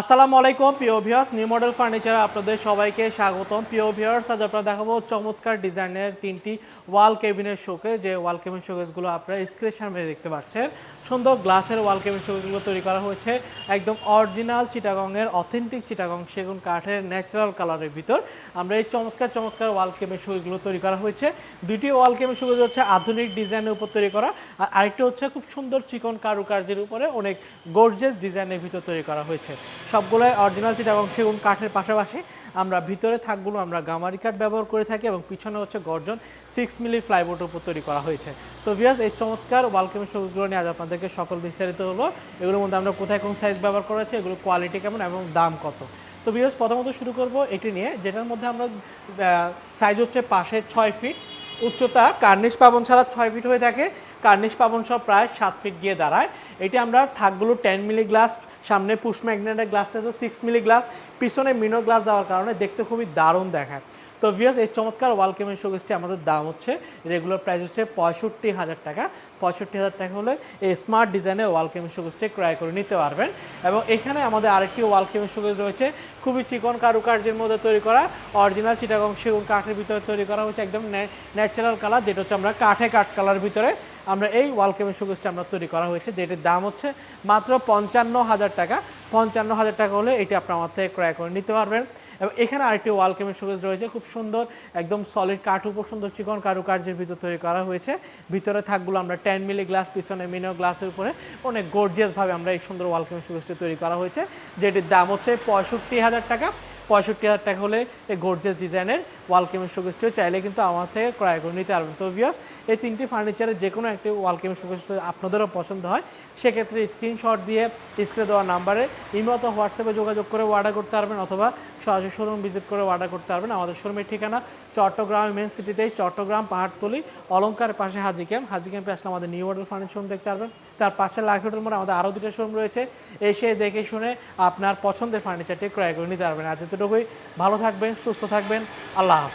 আসসালামু আলাইকুম, প্রিয় ভিউয়ার্স নিউ মডেল ফার্নিচার আপনাদের সবাইকে স্বাগতম। প্রিয় ভিউয়ার্স আজ আপনারা দেখাবো চমৎকার ডিজাইনের তিনটি ওয়াল কেবিনের শোকে যে ওয়াল কেবিন শোকেসগুলো আপনারা স্ক্রিনের সামনে দেখতে পাচ্ছেন। সুন্দর গ্লাসের ওয়াল কেবিন শোকেসগুলো তৈরি করা হয়েছে। একদম অরিজিনাল চিটাগংয়ের অথেন্টিক চিটাগং সেগুন কাঠের ন্যাচারাল কালারের ভিতর। আমরা এই চমৎকার চমৎকার ওয়াল কেবিন শোকেসগুলো তৈরি করা হয়েছে। দুইটি ওয়াল কেবিন শোকেস হচ্ছে আধুনিক ডিজাইনের উপর তৈরি করা, আর আরেকটি হচ্ছে খুব সুন্দর চিকন কারুকার্যের উপরে অনেক গর্জেস ডিজাইনের ভিতর তৈরি করা হয়েছে। সবগুলোই অরিজিনাল চিটাগং সেগুন কাঠের পাশাপাশি আমরা ভিতরে থাকগুলো আমরা গামারি কাঠ ব্যবহার করে থাকি এবং পিছনে হচ্ছে গর্জন সিক্স মিলি ফ্লাইবোর্ড উপর তৈরি করা হয়েছে। তো ভিয়াস এই চমৎকার ওয়ালকেমের সবগুলো নিয়ে আজ আপনাদেরকে সকল বিস্তারিত হলো। এগুলোর মধ্যে আমরা কোথায় কোন সাইজ ব্যবহার করেছি এগুলো কোয়ালিটি কেমন এবং দাম কত? তো ভিয়াস প্রথমত শুরু করব এটি নিয়ে, যেটার মধ্যে আমরা সাইজ হচ্ছে পাশে ছয় ফিট উচ্চতা কার্নিশ পাবন ছাড়া ছয় ফিট হয়ে থাকে। কার্নিশ পাবন সব প্রায় সাত ফিট গিয়ে দাঁড়ায়। এটি আমরা থাকগুলো টেন মিলি গ্লাস সামনে পুশ ম্যাগনেটের গ্লাসটা হচ্ছে সিক্স মিলি গ্লাস পিছনে মিনো গ্লাস দেওয়ার কারণে দেখতে খুবই দারুণ দেখায়। তো ভিয়াস এই চমৎকার ওয়াল কেমের শোকেসটি আমাদের দাম হচ্ছে রেগুলার প্রাইস হচ্ছে পঁয়ষট্টি হাজার টাকা। পঁয়ষট্টি হাজার টাকা হলে এই স্মার্ট ডিজাইনে ওয়াল কেমের শোকেসটি ক্রয় করে নিতে পারবেন। এবং এখানে আমাদের আরেকটি ওয়াল কেমের শোকেস রয়েছে, খুবই চিকন কারুকার্যের মধ্যে তৈরি করা অরিজিনাল চিটাগং সেগুন কাঠের ভিতরে তৈরি করা হচ্ছে, একদম ন্যাচারাল কালার যেটা হচ্ছে আমরা কাঠে কাঠ কালার ভিতরে। আমরা এই ওয়াল কেমের শোকেসটা আমরা তৈরি করা হয়েছে, যেটির দাম হচ্ছে মাত্র পঞ্চান্ন হাজার টাকা। পঞ্চান্ন হাজার টাকা হলে এটি আপনার আমার থেকে ক্রয় করে নিতে পারবেন। এবং এখানে আরেকটি ওয়াল কেমের শোকেস রয়েছে, খুব সুন্দর, একদম সলিড কাঠ উপর, সুন্দর চিকন কারুকার্যের ভিতর তৈরি করা হয়েছে। ভিতরে থাকগুলো আমরা টেন মিলি গ্লাস পিছনে মিনো গ্লাসের উপরে অনেক গর্জিয়াসভাবে আমরা এই সুন্দর ওয়াল কেমের শোকেসটি তৈরি করা হয়েছে, যেটির দাম হচ্ছে পঁয়ষট্টি হাজার টাকা। পঁয়ষট্টি হাজার টাকা হলে এই গর্জিয়াস ডিজাইনের ওয়াল কেমের শোকেসটিও চাইলে কিন্তু আমার থেকে ক্রয় করে নিতে পারবেন। তো বিয়াস এই তিনটি ফার্নিচারের যে কোনো একটি ওয়াল কেমের শোকেস আপনাদেরও পছন্দ হয়, সেক্ষেত্রে স্ক্রিনশট দিয়ে স্ক্রিনে দেওয়া নাম্বারে ইমেল অথবা হোয়াটসঅ্যাপে যোগাযোগ করে অর্ডার করতে পারবেন অথবা সরাসরি শোরুম ভিজিট করে অর্ডার করতে পারবেন। আমাদের শোরুমের ঠিকানা চট্টগ্রাম মেন সিটিতে চট্টগ্রাম পাহাড়তলি অলঙ্কার পাশে হাজি ক্যাম্প। হাজি ক্যাম্পে আসলে আমাদের নিউ মডেল ফার্নিচার দেখতে পারবেন। তার পাশে লাখেটের মধ্যে আমাদের আরও দুটো শোরুম রয়েছে। এসে দেখে শুনে আপনার পছন্দের ফার্নিচারটি ক্রয় করে নিতে পারবেন। আজ এতটুকুই। ভালো থাকবেন, সুস্থ থাকবেন। আল্লাহ হাফেজ।